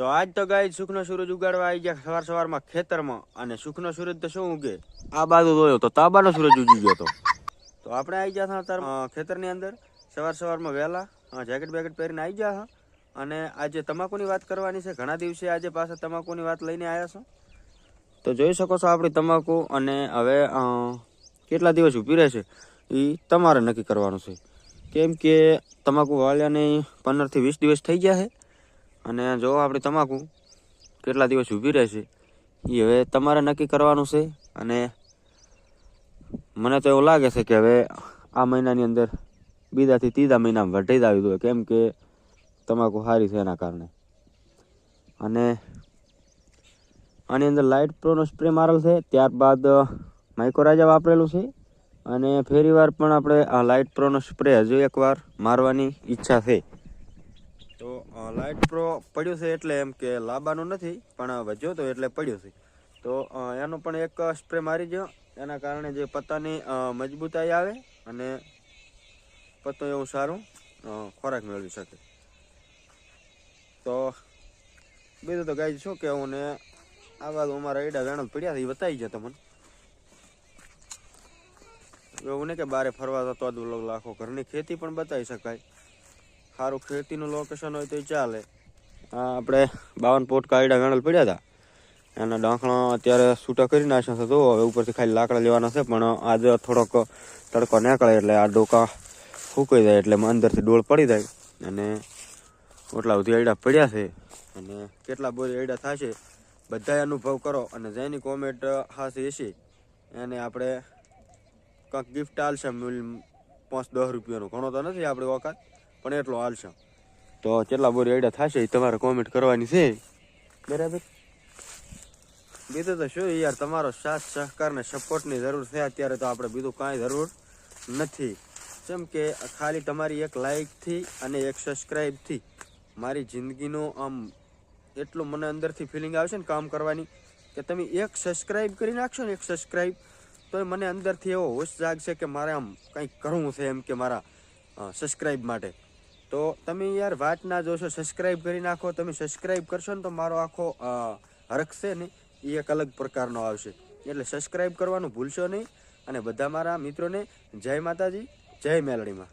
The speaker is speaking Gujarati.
તો આજ તો ગાય સુખનો સૂરજ ઉગાડવા આવી ગયા સવાર સવારમાં ખેતરમાં અને સુખનો સૂરજ તો શું ઉગે? આ બાજુ જોયો તો તાબાનો સૂરજ ઉગી ગયો તો. તો આપણે આવી ગયા હતા અત્યારે ખેતરની અંદર. સવાર સવારમાં વહેલા જેકેટ બેકેટ પહેરીને આવી ગયા હા અને આજે તમાકુની વાત કરવાની છે. ઘણા દિવસે આજે પાછા તમાકુની વાત લઈને આવ્યા છો. તો જોઈ શકો છો આપણી તમાકુ અને હવે કેટલા દિવસ ઊભી રહેશે એ તમારે નક્કી કરવાનું છે. કેમ કે તમાકુ વાળ્યાને પંદરથી વીસ દિવસ થઈ ગયા છે. અને જો આપણી તમાકુ કેટલા દિવસ ઊભી રહેશે એ હવે તમારે નક્કી કરવાનું છે. અને મને તો એવું લાગે છે કે હવે આ મહિનાની અંદર, બીજાથી ત્રીજા મહિનામાં વઢી જ આવી દો કેમ કે તમાકુ સારી છે એના કારણે. અને આની અંદર લાઇટ પ્રોનો સ્પ્રે મારેલ છે, ત્યારબાદ માઇક્રોરાજા વાપરેલું છે. અને ફેરીવાર પણ આપણે આ લાઇટ પ્રોનો સ્પ્રે હજુ એકવાર મારવાની ઈચ્છા છે. તો લાઇટ પ્રો પડ્યું છે એટલે એમ કે લાંબાનું નથી, પણ વધ્યો તો એટલે પડ્યું છે. તો એનો પણ એક સ્પ્રે મારી દો એના કારણે જે પત્તાની મજબૂતાઈ આવે અને પત્તો એવું સારું ખોરાક મેળવી શકે. તો, બીજું તો ગાય શું કહેવું ને, આ બાજુ અમારા એડા વેણ પડ્યા છે એ બતાવી ગયા તમને. એવું નહીં કે બારે ફરવા જતો જ લાખો ઘરની ખેતી પણ બતાવી શકાય. સારું ખેતીનું લોકેશન હોય તો ચાલે. આપણે બાવન પોટ કાયડા વેણલ પડ્યા હતા એના ડાંખણો અત્યારે છૂટા કરી નાખ્યા છે. તો હવે ઉપરથી ખાલી લાકડા લેવાના છે, પણ આજે થોડોક તડકો નીકળે એટલે આ ડોકા ફૂંકાઈ જાય એટલે અંદરથી ડોળ પડી જાય. અને ઓટલા બધી એડા પડ્યા છે. અને કેટલા બોરી એડા થશે, બધાય અનુભવ કરો અને જેની કોમેન્ટ હાસી હશે. એને આપણે કંઈક ગિફ્ટ આલશે પાંચ દસ રૂપિયાનું. ઘણો તો નથી આપણી વખત. પણ એટલો હાલશે તો કેટલા બોરી આઈડિયા થશે એ તમારે કોમેન્ટ કરવાની છે. બરાબર. બીજું તો શું યાર તમારો સાથ સહકાર ને સપોર્ટની જરૂર છે. અત્યારે તો આપણે બીજું કાંઈ જરૂર નથી. જેમ કે ખાલી તમારી એક લાઇકથી અને એક સબસ્ક્રાઈબથી મારી જિંદગીનો આમ એટલું મને અંદરથી ફિલિંગ આવશે ને કામ કરવાની કે તમે એક સબસ્ક્રાઈબ કરી નાખશો ને એક સબસ્ક્રાઈબ તો મને અંદરથી એવો હોશ જાગશે કે મારે આમ કંઈક કરવું છે એમ કે મારા સબસ્ક્રાઈબ માટે. તો તમે યાર વાત ના જોશો સબસ્ક્રાઈબ કરી નાખો. તમે સબસ્ક્રાઈબ કરશો ને તો મારો આખો હરખશે હરખ ને એ એક અલગ પ્રકારનો આવશે. એટલે સબસ્ક્રાઈબ કરવાનું ભૂલશો નહીં. અને બધા મારા મિત્રોને જય માતાજી, જય મેલડીમાં.